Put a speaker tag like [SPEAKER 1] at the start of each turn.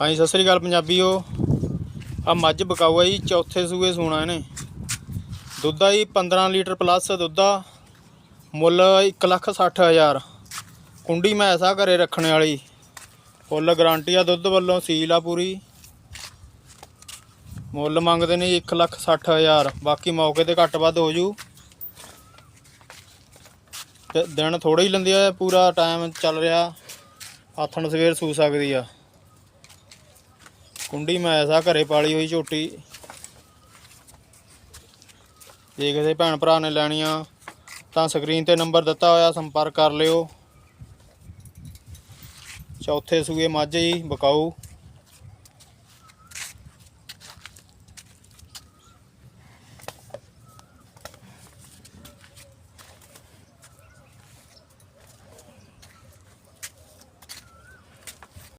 [SPEAKER 1] ਹਾਂਜੀ, ਸਤਿ ਸ੍ਰੀ ਅਕਾਲ ਪੰਜਾਬੀਓ। ਆ ਮੱਝ ਬਕਾਊ ਆ ਜੀ, ਚੌਥੇ ਸੂਏ ਸੂਣਾ ਇਹਨੇ। ਦੁੱਧ ਆ ਜੀ 15 ਲੀਟਰ ਪਲੱਸ ਦੁੱਧ ਆ। ਮੁੱਲ 160000 ਕੁੰਡੀ ਮੈਸ ਆ ਘਰੇ ਰੱਖਣ ਵਾਲੀ। ਫੁੱਲ ਗਾਰੰਟੀ ਆ ਦੁੱਧ ਵੱਲੋਂ ਸੀਲ ਆ ਪੂਰੀ। ਮੁੱਲ ਮੰਗਦੇ ਨੇ 160000 ਬਾਕੀ ਮੌਕੇ ਤੇ ਘੱਟ ਵੱਧ ਹੋ ਜੂ ਦਿਨ ਥੋੜੇ ਹੀ ਲੰਦੇ ਆ, ਪੂਰਾ ਟਾਈਮ ਚੱਲ ਰਿਹਾ। ਆਥਣ ਸਵੇਰ ਸੂ ਸਕਦੀ ਆ। ਕੁੰਡੀ ਮੈਂ ਐਸਾ ਘਰੇ ਪਾਲੀ ਹੋਈ ਝੋਟੀ। ਜੇ ਕਿਸੇ ਭੈਣ ਭਰਾ ਨੇ ਲੈਣੀ ਆ ਤਾਂ ਸਕਰੀਨ ਤੇ ਨੰਬਰ ਦਿੱਤਾ ਹੋਇਆ, ਸੰਪਰਕ ਕਰ ਲਿਓ। ਚੌਥੇ ਸੂਏ ਮੱਝ ਜੀ ਬਕਾਊ